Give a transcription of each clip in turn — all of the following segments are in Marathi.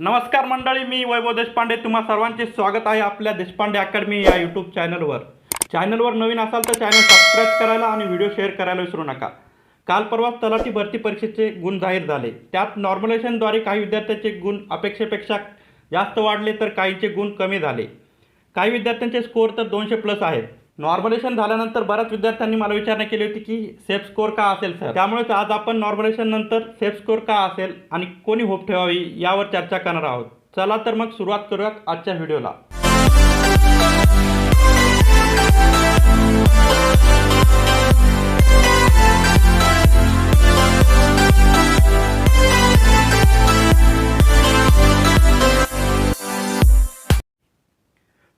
नमस्कार मंडळी मी वैभव देशपांडे. तुम्हा सर्वांचे स्वागत आहे आपल्या देशपांडे अकॅडमी या यूट्यूब चॅनलवर. चॅनलवर नवीन असाल तर चॅनल सबस्क्राईब करायला आणि व्हिडिओ शेअर करायला विसरू नका. काल परवा तलाठी भरती परीक्षेचे गुण जाहीर झाले. त्यात नॉर्मलायझेशनद्वारे काही विद्यार्थ्यांचे गुण अपेक्षेपेक्षा जास्त वाढले तर काहींचे गुण कमी झाले. काही विद्यार्थ्यांचे स्कोअर तर दोनशे प्लस आहेत. नॉर्मलेशन झाल्यानंतर बऱ्याच विद्यार्थ्यांनी मला विचारणा केली होती की सेफ स्कोअर का असेल सर त्यामुळेच आज आपण नॉर्मलेशन नंतर सेफ स्कोअर का असेल आणि कोणी होप ठेवावी यावर चर्चा करणार आहोत. चला तर मग सुरुवात करूयात आजच्या व्हिडिओला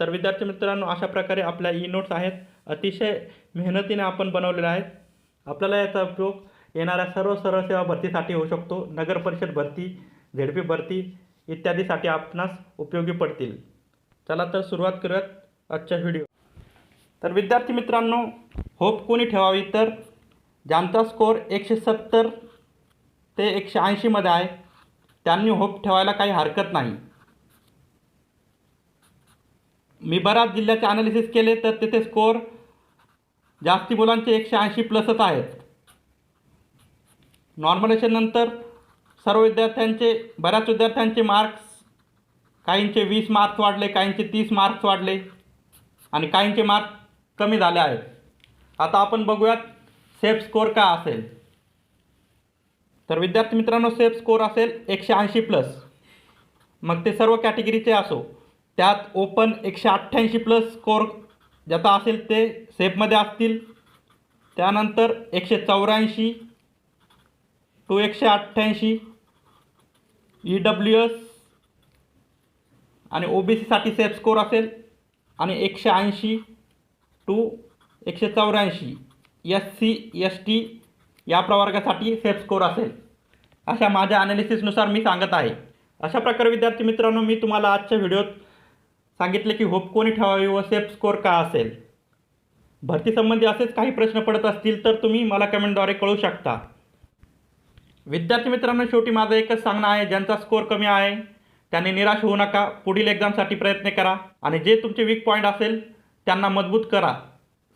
तर विद्यार्थी मित्रांनो अशा प्रकारे आपल्या ई नोट्स आहेत. अतिशय मेहनतीने आपण बनवलेल्या आहेत. आपल्याला याचा उपयोग येणाऱ्या सर्व सरळ सेवा भरतीसाठी होऊ शकतो. नगर परिषद भरती झेडपी भरती इत्यादीसाठी आपणास उपयोगी पडतील. चला तर सुरुवात करूयात आजच्या व्हिडिओ. तर विद्यार्थी मित्रांनो होप कोणी ठेवावी तर ज्यांचा स्कोअर एकशे सत्तर ते एकशे ऐंशीमध्ये आहे त्यांनी होप ठेवायला काही हरकत नाही. मी बऱ्याच जिल्ह्याचे ॲनालिसिस केले तर तिथे स्कोअर जास्ती मुलांचे एकशे ऐंशी प्लसच आहेत. नॉर्मलायझेशननंतर सर्व विद्यार्थ्यांचे बऱ्याच विद्यार्थ्यांचे मार्क्स काहींचे वीस मार्क्स वाढले काहींचे तीस मार्क्स वाढले आणि काहींचे मार्क्स कमी झाले आहेत. आता आपण बघूयात सेफ स्कोअर का असेल. तर विद्यार्थी मित्रांनो सेफ स्कोअर असेल एकशे ऐंशी प्लस मग ते सर्व कॅटेगरीचे असो. त्यात ओपन एकशे अठ्ठ्याऐंशी प्लस स्कोर ज्याचा असेल ते सेफमध्ये असतील. त्यानंतर एकशे चौऱ्याऐंशी टू एकशे अठ्ठ्याऐंशी ई डब्ल्यू एस आणि ओ बी सीसाठी सेफ स्कोर असेल आणि एकशे ऐंशी टू एकशे चौऱ्याऐंशी एस सी एस टी या प्रवर्गासाठी सेफ स्कोर असेल. अशा माझ्या ॲनालिसिसनुसार मी सांगत आहे. अशा प्रकारे विद्यार्थी मित्रांनो मी तुम्हाला आजच्या व्हिडिओत सांगितले की होप कोणी ठेवावी व सेफ स्कोअर का असेल? भरतीसंबंधी असेच काही प्रश्न पडत असतील तर तुम्ही मला कमेंटद्वारे कळू शकता. विद्यार्थी मित्रांनो शेवटी माझं एकच सांगणं आहे ज्यांचा स्कोअर कमी आहे त्यांनी निराश होऊ नका. पुढील एक्झामसाठी प्रयत्न करा आणि जे तुमचे वीक पॉईंट असेल त्यांना मजबूत करा.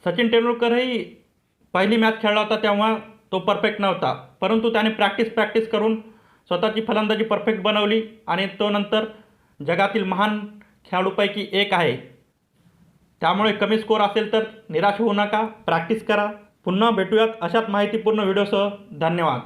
सचिन तेंडुलकरही पहिली मॅच खेळला होता तेव्हा तो परफेक्ट नव्हता. परंतु त्याने प्रॅक्टिस प्रॅक्टिस करून स्वतःची फलंदाजी परफेक्ट बनवली आणि तो नंतर जगातील महान खेळाडूपैकी एक आहे. त्यामुळे कमी स्कोअर असेल तर निराश होऊ नका. प्रॅक्टिस करा. पुन्हा भेटूयात अशाच माहितीपूर्ण व्हिडिओसह. धन्यवाद.